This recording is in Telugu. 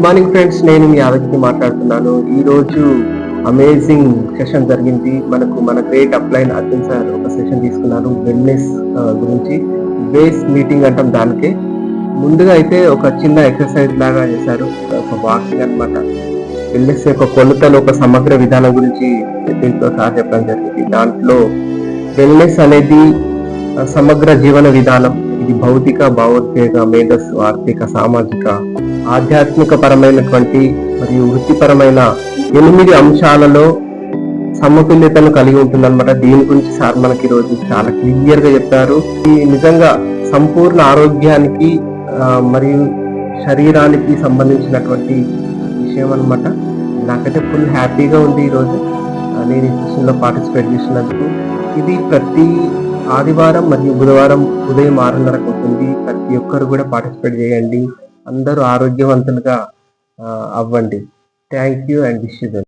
గుడ్ మార్నింగ్ ఫ్రెండ్స్ నేను మీ యాదగిరి మాట్లాడుతున్నాను. ఈ రోజు అమేజింగ్ సెషన్ జరిగింది. మనకు మన గ్రేట్ అప్లైన్ అర్జున్ సార్ ఒక సెషన్ తీసుకున్నారు వెల్నెస్ uh, గురించి. బేస్ మీటింగ్ అంటాం దానికే. ముందుగా అయితే ఒక చిన్న ఎక్సర్సైజ్ లాగా చేశారు. ఒక వాకింగ్ అన్నమాట. వెల్నెస్ యొక్క కొలతలు ఒక సమగ్ర విధానం గురించి దీంట్లో సార్ చెప్పడం జరిగింది. దాంట్లో వెల్నెస్ అనేది uh, సమగ్ర జీవన విధానం ఇది భౌతిక భావోద్వేగ మేధస్సు ఆర్థిక సామాజిక ఆధ్యాత్మిక పరమైనటువంటి మరియు వృత్తిపరమైన ఎనిమిది అంశాలలో సమతుల్యతను కలిగి ఉంటుందన్నమాట. దీని గురించి సార్ మనకి ఈరోజు రోజు చాలా క్లియర్గా చెప్పారు. ఈ నిజంగా సంపూర్ణ ఆరోగ్యానికి మరియు శరీరానికి సంబంధించినటువంటి విషయం అనమాట నాకైతే ఫుల్ హ్యాపీగా ఉంది ఈరోజు నేను ఈ సెషన్లో పార్టిసిపేట్ చేసినందుకు. ఇది ప్రతి ఆదివారం మరియు బుధవారం ఉదయం ఆరున్నరకు ఉంటుంది. ప్రతి ఒక్కరు కూడా పార్టిసిపేట్ చేయండి. అందరూ ఆరోగ్యవంతులుగా అవ్వండి. Thank you and wish you